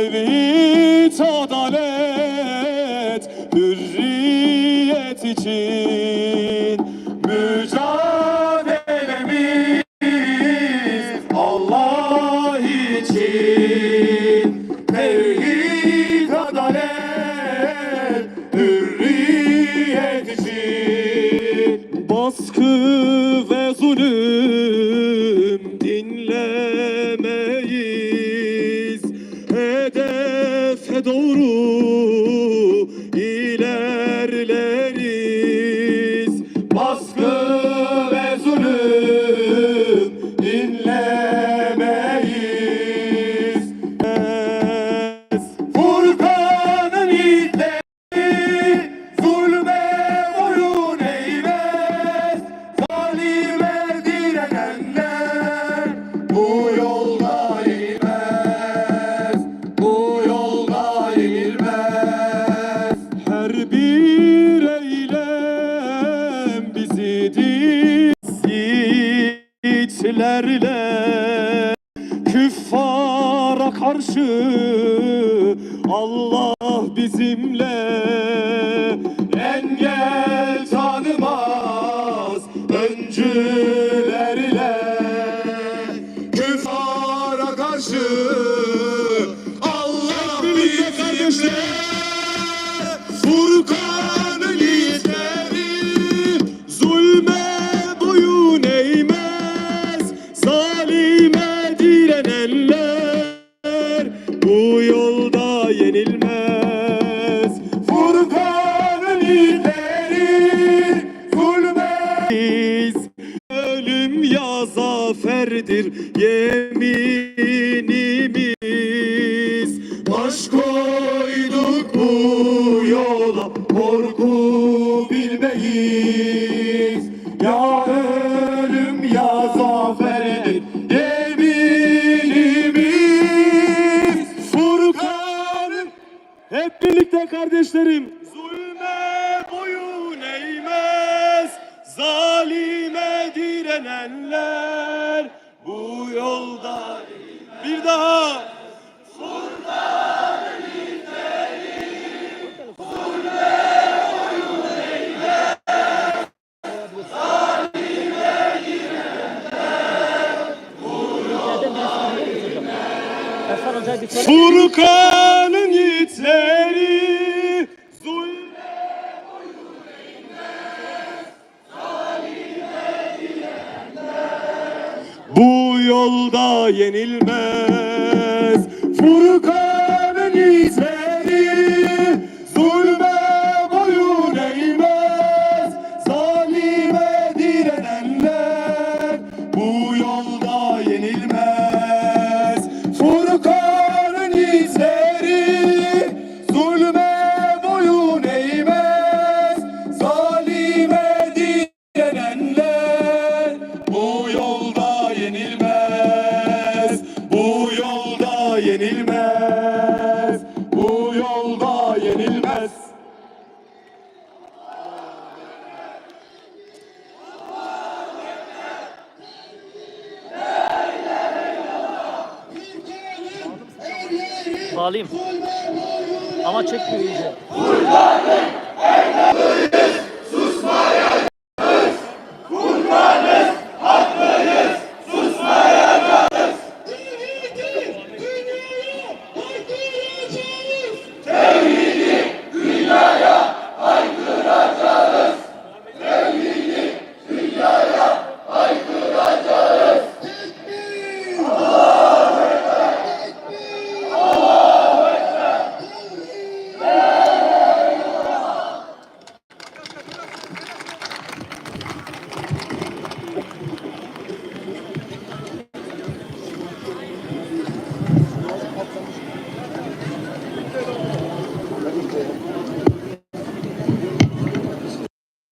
Tevhid, adalet, hürriyet için mücadelemiz Allah için. Tevhid, adalet, hürriyet için. Baskı ve zulüm dinlemeyiz. Yiğitlerle Küffara karşı Allah bizimle Engel tanımaz öncülerle Küffara karşı Allah bizimle Furkan'ın zaferdir yeminimiz? Baş koyduk bu yola korku bilmeyiz. Ya ölüm ya zaferdir yeminimiz? Furkan'ın hep birlikte kardeşlerim. Zulme boyun eğmez Zalime direnenler Furkan'ın yiğitleri Bu yolda yenilmez. Furkan'ın yiğitleri yenilmez Bu yolda yenilmez Bağlayayım. Ama çekmiyor iyice.